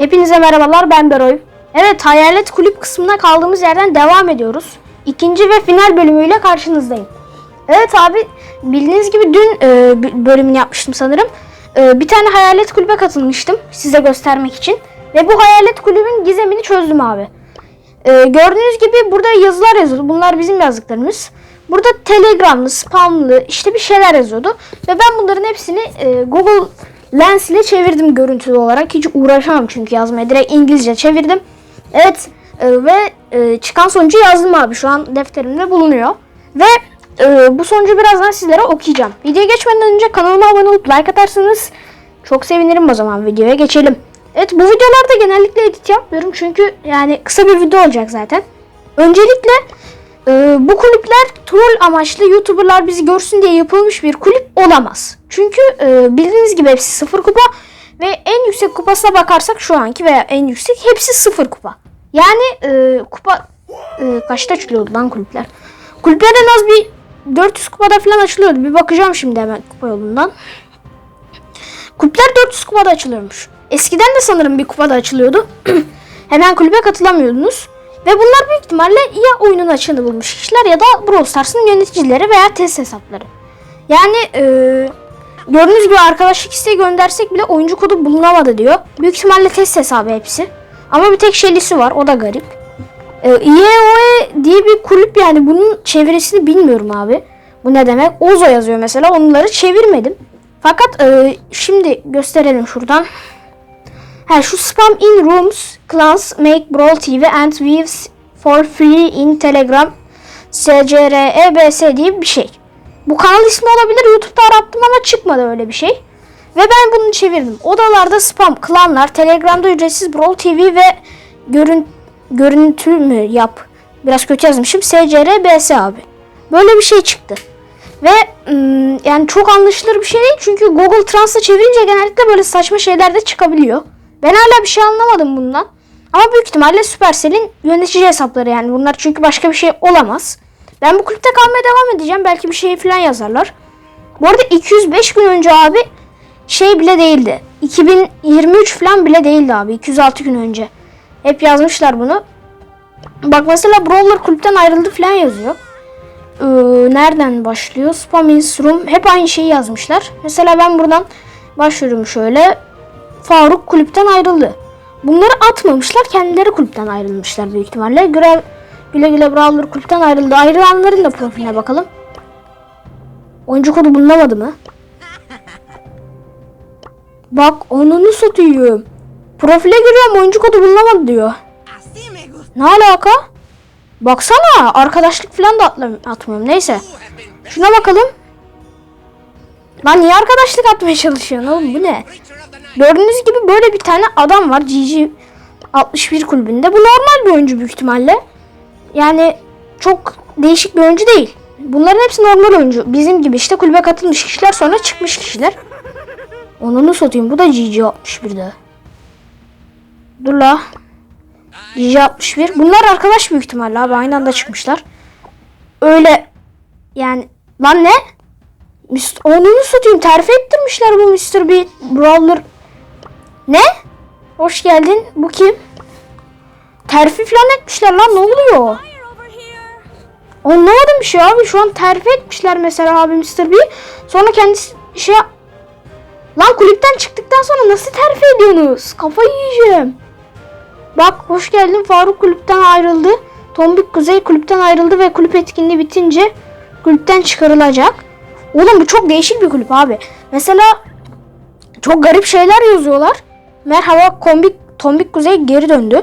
Hepinize merhabalar ben Beroy. Evet hayalet kulüp kısmına kaldığımız yerden devam ediyoruz. İkinci ve final bölümüyle karşınızdayım. Evet abi bildiğiniz gibi dün e, bölümünü yapmıştım sanırım. E, bir tane hayalet kulübe katılmıştım size göstermek için. Ve bu hayalet kulübün gizemini çözdüm abi. E, gördüğünüz gibi burada yazılar yazıyordu. Bunlar bizim yazdıklarımız. Burada telegramlı, spamlı işte bir şeyler yazıyordu. Ve ben bunların hepsini e, Google Lens ile çevirdim görüntülü olarak. Hiç uğraşamam çünkü yazmaya. Direkt İngilizce çevirdim. Evet e, ve e, çıkan sonucu yazdım abi. Şu an defterimde bulunuyor. Ve e, bu sonucu birazdan sizlere okuyacağım. Videoya geçmeden önce kanalıma abone olup like atarsanız çok sevinirim o zaman videoya geçelim. Evet bu videolarda genellikle edit yapmıyorum çünkü yani kısa bir video olacak zaten. Öncelikle e, bu kulüpler troll amaçlı YouTuber'lar bizi görsün diye yapılmış bir kulüp olamaz. Çünkü e, bildiğiniz gibi hepsi sıfır kupa ve en yüksek kupasına bakarsak şu anki veya en yüksek hepsi sıfır kupa. Yani e, kupa e, kaçta açılıyordu lan kulüpler? Kulüpler en az bir 400 kupada falan açılıyordu. Bir bakacağım şimdi hemen kupa yolundan. Kulüpler 400 kupada açılıyormuş. Eskiden de sanırım bir kupada açılıyordu. Hemen kulübe katılamıyordunuz. Ve bunlar büyük ihtimalle ya oyunun açığını bulmuş kişiler ya da Brawl Stars'ın yöneticileri veya test hesapları. Yani e, gördüğünüz gibi arkadaşlık isteği göndersek bile oyuncu kodu bulunamadı diyor. Büyük ihtimalle test hesabı hepsi. Ama bir tek şeylisi var o da garip. E, IEOE diye bir kulüp yani bunun çevirisini bilmiyorum abi. Bu ne demek? Ozo yazıyor mesela onları çevirmedim. Fakat e, şimdi gösterelim şuradan. Ha şu spam in rooms clans make brawl tv and views for free in telegram screbs diye bir şey. Bu kanal ismi olabilir. YouTube'da arattım ama çıkmadı öyle bir şey. Ve ben bunu çevirdim. Odalarda spam, klanlar, Telegram'da ücretsiz Brawl TV ve görün, görüntü mü yap? Biraz kötü yazmışım. SCRBS abi. Böyle bir şey çıktı. Ve yani çok anlaşılır bir şey değil. Çünkü Google Translate çevirince genellikle böyle saçma şeyler de çıkabiliyor. Ben hala bir şey anlamadım bundan. Ama büyük ihtimalle Supercell'in yönetici hesapları yani bunlar çünkü başka bir şey olamaz. Ben bu kulüpte kalmaya devam edeceğim. Belki bir şey falan yazarlar. Bu arada 205 gün önce abi şey bile değildi. 2023 falan bile değildi abi. 206 gün önce. Hep yazmışlar bunu. Bak mesela Brawler kulüpten ayrıldı falan yazıyor. Ee, nereden başlıyor? Spam room. Hep aynı şeyi yazmışlar. Mesela ben buradan başlıyorum şöyle. Faruk kulüpten ayrıldı. Bunları atmamışlar. Kendileri kulüpten ayrılmışlar büyük ihtimalle. Görev güle güle Brawler kulüpten ayrıldı. Ayrılanların da profiline bakalım. Oyuncu kodu bulunamadı mı? Bak onunu satayım. Profile giriyorum oyuncu kodu bulunamadı diyor. Ne alaka? Baksana arkadaşlık falan da atmıyorum. Neyse. Şuna bakalım. Lan niye arkadaşlık atmaya çalışıyorsun oğlum bu ne? Gördüğünüz gibi böyle bir tane adam var GG 61 kulübünde. Bu normal bir oyuncu büyük ihtimalle. Yani çok değişik bir oyuncu değil. Bunların hepsi normal oyuncu. Bizim gibi işte kulübe katılmış kişiler sonra çıkmış kişiler. Onu satayım. Bu da GG 61'de. Dur la. GG 61. Bunlar arkadaş büyük ihtimalle abi. Aynı anda çıkmışlar. Öyle yani lan ne? Mist onu satayım. Terfi ettirmişler bu Mr. B. Brawler. Ne? Hoş geldin. Bu kim? Terfi falan etmişler lan. Ne oluyor? Anlamadım bir şey abi. Şu an terfi etmişler mesela abi Mr. B. Sonra kendisi şey... Lan kulüpten çıktıktan sonra nasıl terfi ediyorsunuz? Kafayı yiyeceğim. Bak hoş geldin Faruk kulüpten ayrıldı. Tombik Kuzey kulüpten ayrıldı ve kulüp etkinliği bitince kulüpten çıkarılacak. Oğlum bu çok değişik bir kulüp abi. Mesela çok garip şeyler yazıyorlar. Merhaba Kombik, Tombik Kuzey geri döndü.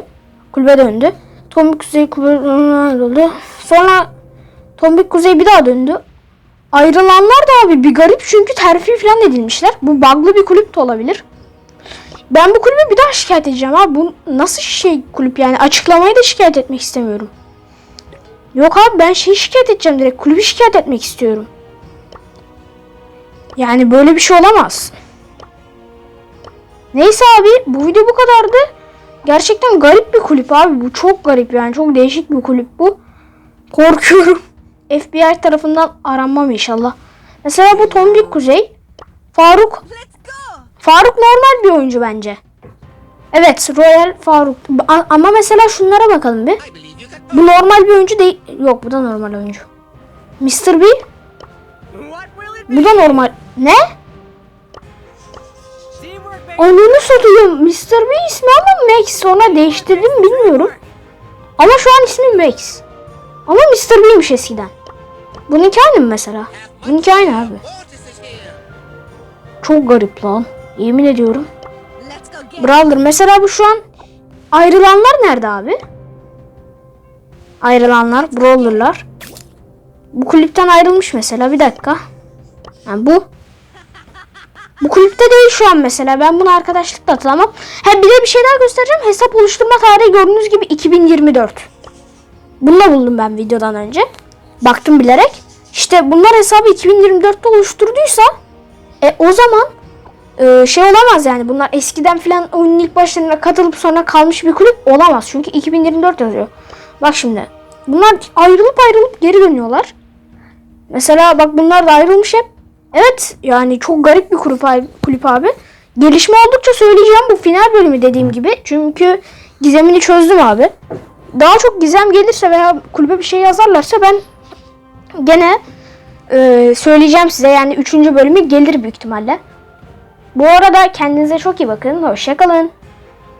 Kulübe döndü. Tombik Kuzey kulübden ayrıldı. Sonra Tombik Kuzey bir daha döndü. Ayrılanlar da abi bir garip çünkü terfi falan edilmişler. Bu bug'lı bir kulüp de olabilir. Ben bu kulübe bir daha şikayet edeceğim abi. Bu nasıl şey kulüp yani açıklamayı da şikayet etmek istemiyorum. Yok abi ben şey şikayet edeceğim direkt. Kulübü şikayet etmek istiyorum. Yani böyle bir şey olamaz. Neyse abi bu video bu kadardı. Gerçekten garip bir kulüp abi. Bu çok garip yani. Çok değişik bir kulüp bu. Korkuyorum. FBI tarafından aranmam inşallah. Mesela bu Tombik Kuzey. Faruk. Faruk normal bir oyuncu bence. Evet Royal Faruk. Ama mesela şunlara bakalım bir. Bu normal bir oyuncu değil. Yok bu da normal oyuncu. Mr. B. Bu da normal. Ne? Ananı satayım. Mr. B ismi ama Max. Sonra değiştirdim bilmiyorum. Ama şu an ismi Max. Ama Mr. B'ymiş eskiden. Bununki aynı mı mesela? Bununki aynı abi. Çok garip lan. Yemin ediyorum. Brawler mesela bu şu an ayrılanlar nerede abi? Ayrılanlar, Brawler'lar. Bu kulüpten ayrılmış mesela bir dakika. Ha, bu. Bu kulüpte değil şu an mesela. Ben bunu arkadaşlıkla atamam. Ha bir de bir şey daha göstereceğim. Hesap oluşturma tarihi gördüğünüz gibi 2024. Bununla buldum ben videodan önce. Baktım bilerek. İşte bunlar hesabı 2024'te oluşturduysa e, o zaman e, şey olamaz yani. Bunlar eskiden filan oyunun ilk başlarına katılıp sonra kalmış bir kulüp olamaz. Çünkü 2024 yazıyor. Bak şimdi. Bunlar ayrılıp ayrılıp geri dönüyorlar. Mesela bak bunlar da ayrılmış hep. Evet yani çok garip bir kulüp abi. Kulüp abi. Gelişme oldukça söyleyeceğim bu final bölümü dediğim gibi. Çünkü gizemini çözdüm abi. Daha çok gizem gelirse veya kulübe bir şey yazarlarsa ben gene e, söyleyeceğim size. Yani 3. bölümü gelir büyük ihtimalle. Bu arada kendinize çok iyi bakın. Hoşçakalın.